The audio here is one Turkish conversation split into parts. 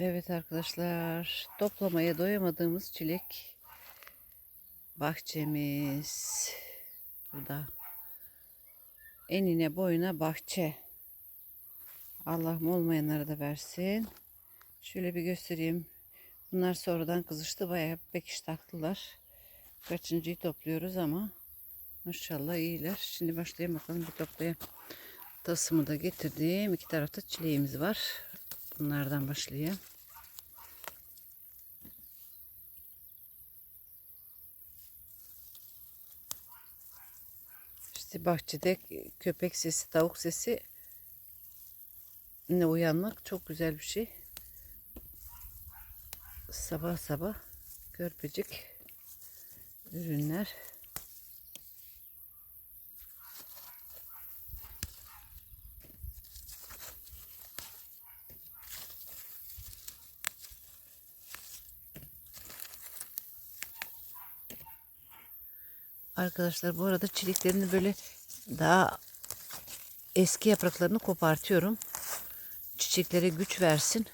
Evet arkadaşlar, toplamaya doyamadığımız çilek bahçemiz. Burada enine boyuna bahçe. Allah'ım olmayanlara da versin. Şöyle bir göstereyim. Bunlar sonradan kızıştı. Bayağı pekiş taktılar. Kaçıncıyı topluyoruz ama maşallah iyiler. Şimdi başlayalım bakalım bir toplayalım. Tasımı da getirdim. İki tarafta çileğimiz var. Bunlardan başlayayım. İşte bahçede köpek sesi, tavuk sesi ne uyanmak çok güzel bir şey. Sabah sabah körpecik ürünler. Arkadaşlar bu arada çiliklerini böyle daha eski yapraklarını kopartıyorum. Çiçeklere güç versin.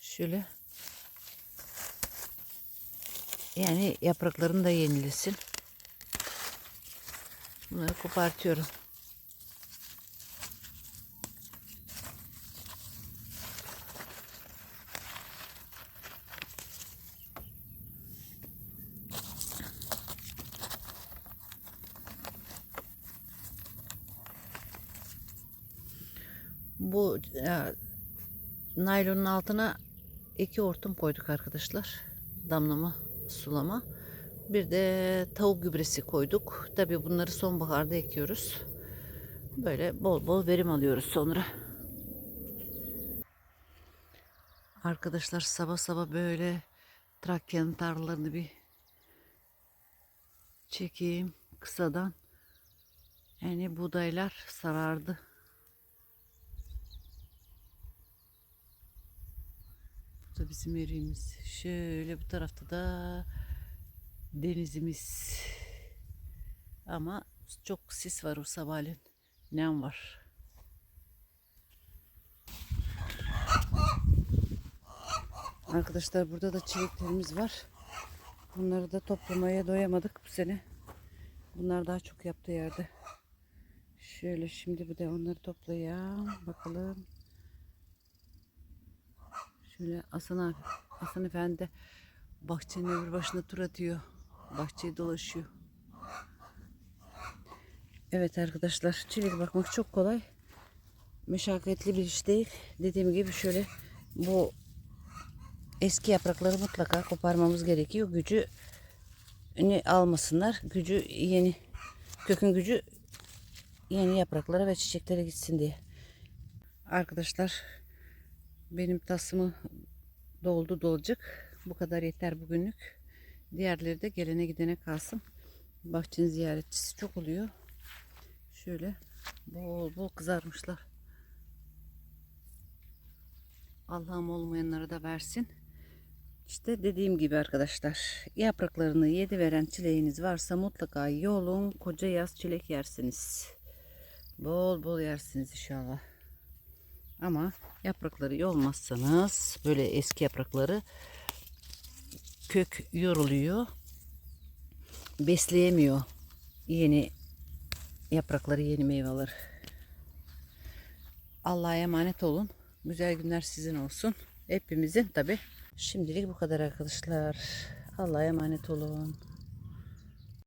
Şöyle. Yani yapraklarını da yenilesin. Bunları kopartıyorum. Bu e, naylonun altına iki hortum koyduk arkadaşlar. Damlama, sulama. Bir de tavuk gübresi koyduk. Tabii bunları sonbaharda ekiyoruz. Böyle bol bol verim alıyoruz sonra. Arkadaşlar sabah sabah böyle Trakya'nın tarlalarını bir çekeyim kısadan. Yani buğdaylar sarardı. Da bizim yerimiz. Şöyle bu tarafta da denizimiz. Ama çok sis var o sabahleyin. Nem var. Arkadaşlar burada da çileklerimiz var. Bunları da toplamaya doyamadık bu sene. Bunlar daha çok yaptı yerde. Şöyle şimdi bir de onları toplayalım. Bakalım. Şöyle Hasan abi, Hasan Efendi bahçenin öbür başına tur atıyor. Bahçeyi dolaşıyor. Evet arkadaşlar çilek bakmak çok kolay. Meşakkatli bir iş değil. Dediğim gibi şöyle bu eski yaprakları mutlaka koparmamız gerekiyor. Gücü ne almasınlar. Gücü yeni kökün gücü yeni yapraklara ve çiçeklere gitsin diye. Arkadaşlar benim tasımı doldu dolacak. Bu kadar yeter bugünlük. Diğerleri de gelene gidene kalsın. Bahçenin ziyaretçisi çok oluyor. Şöyle bol bol kızarmışlar. Allah'ım olmayanlara da versin. İşte dediğim gibi arkadaşlar yapraklarını yedi veren çileğiniz varsa mutlaka yolun koca yaz çilek yersiniz. Bol bol yersiniz inşallah. Ama yaprakları yolmazsanız böyle eski yaprakları kök yoruluyor. Besleyemiyor yeni yaprakları yeni meyveler. Allah'a emanet olun. Güzel günler sizin olsun. Hepimizin tabi. Şimdilik bu kadar arkadaşlar. Allah'a emanet olun.